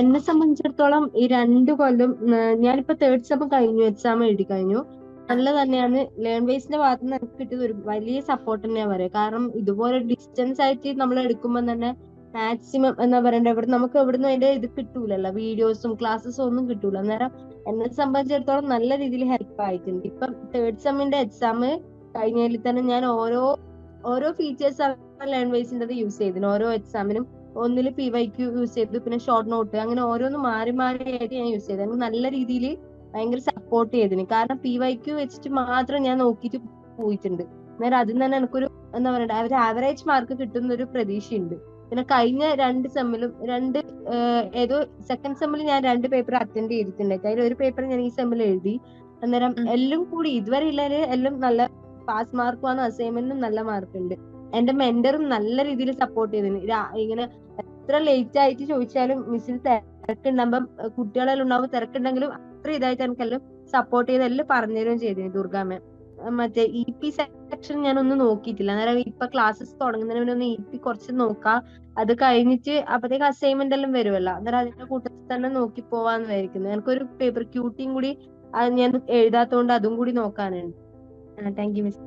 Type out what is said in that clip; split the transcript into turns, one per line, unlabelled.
എന്നെ സംബന്ധിച്ചിടത്തോളം ഈ രണ്ട് കൊല്ലം ഞാനിപ്പോ തേർഡ് സെം കഴിഞ്ഞു എക്സാം എഴുതി കഴിഞ്ഞു. നല്ല തന്നെയാണ്. ലേൺ ബേസിന്റെ ഭാഗത്ത് നിന്ന് എനിക്ക് കിട്ടിയത് ഒരു വലിയ സപ്പോർട്ട് തന്നെയാ പറയാ. കാരണം ഇതുപോലെ ഡിസ്റ്റൻസ് ആയിട്ട് നമ്മൾ എടുക്കുമ്പോൾ തന്നെ മാക്സിമം എന്താ പറയണ്ടേ ഇവിടെ നമുക്ക് എവിടുന്ന് അതിന്റെ ഇത് കിട്ടൂലല്ലോ. വീഡിയോസും ക്ലാസ്സസും ഒന്നും കിട്ടൂല. അന്നേരം എന്നെ സംബന്ധിച്ചിടത്തോളം നല്ല രീതിയിൽ ഹെൽപ്പ് ആയിട്ടുണ്ട്. ഇപ്പം തേർഡ് സെമ്മിന്റെ എക്സാം കഴിഞ്ഞതിൽ തന്നെ ഞാൻ ഓരോ ഓരോ ഫീച്ചേഴ്സ് ആണ് ലേൺ ബേസിന്റെ യൂസ് ചെയ്തിന്. ഓരോ എക്സാമിനും ഒന്നിൽ പി വൈ ക്യൂ യൂസ് ചെയ്തു പിന്നെ ഷോർട്ട് നോട്ട് അങ്ങനെ ഓരോന്ന് മാറി മാറി ആയിട്ട് ഞാൻ യൂസ് ചെയ്തു എനിക്ക് നല്ല രീതിയിൽ ഭയങ്കര സപ്പോർട്ട് ചെയ്തിന്. കാരണം പി വൈ ക്യൂ വെച്ചിട്ട് മാത്രം ഞാൻ നോക്കിയിട്ട് പോയിട്ടുണ്ട്. അന്നേരം അതിൽ തന്നെ എനിക്കൊരു എന്താ പറയണ്ട ഒരു ആവറേജ് മാർക്ക് കിട്ടുന്ന ഒരു പ്രതീക്ഷയുണ്ട്. പിന്നെ കഴിഞ്ഞ രണ്ട് സെമ്മിലും രണ്ട് ഏതോ സെക്കൻഡ് സെമ്മിൽ ഞാൻ രണ്ട് പേപ്പർ അറ്റൻഡ് ചെയ്തിട്ടുണ്ട്. അതിൽ ഒരു പേപ്പർ ഞാൻ ഈ സെമ്മിൽ എഴുതി. അന്നേരം എല്ലാം കൂടി ഇതുവരെ ഇല്ലാൽ എല്ലാം നല്ല പാസ് മാർക്കും ആണ് അസൈൻമെന്റിനും നല്ല മാർക്ക് ഉണ്ട്. എന്റെ മെന്ററും നല്ല രീതിയിൽ സപ്പോർട്ട് ചെയ്തിന്. ഇങ്ങനെ എത്ര ലേറ്റ് ആയിട്ട് ചോദിച്ചാലും മിസ്സിന് തിരക്കുണ്ടാകുമ്പം കുട്ടികളെല്ലാം ഉണ്ടാവുമ്പോൾ തിരക്കുണ്ടെങ്കിലും അത്ര ഇതായിട്ട് എനിക്കെല്ലാം സപ്പോർട്ട് ചെയ്ത് എല്ലാം പറഞ്ഞുതരുകയും ചെയ്തിന് ദുർഗാ മാം മറ്റേ ഇ പി സെക്ഷൻ ഞാൻ ഒന്നും നോക്കിയിട്ടില്ല. അന്നേരം ഇപ്പൊ ക്ലാസ്സസ് തുടങ്ങുന്നതിന് മുന്നേ ഒന്ന് ഇ പി കുറച്ച് നോക്കാം. അത് കഴിഞ്ഞിട്ട് അപ്പത്തേക്ക് അസൈൻമെന്റ് എല്ലാം വരുമല്ലോ അന്നേരം അതിന്റെ കൂട്ടത്തിൽ തന്നെ നോക്കി പോവാന്ന് വിചാരിക്കുന്നത് എനിക്കൊരു പേപ്പർ ക്യൂട്ടിയും കൂടി ഞാൻ എഴുതാത്തോണ്ട് അതും കൂടി നോക്കാനുണ്ട്. Thank you miss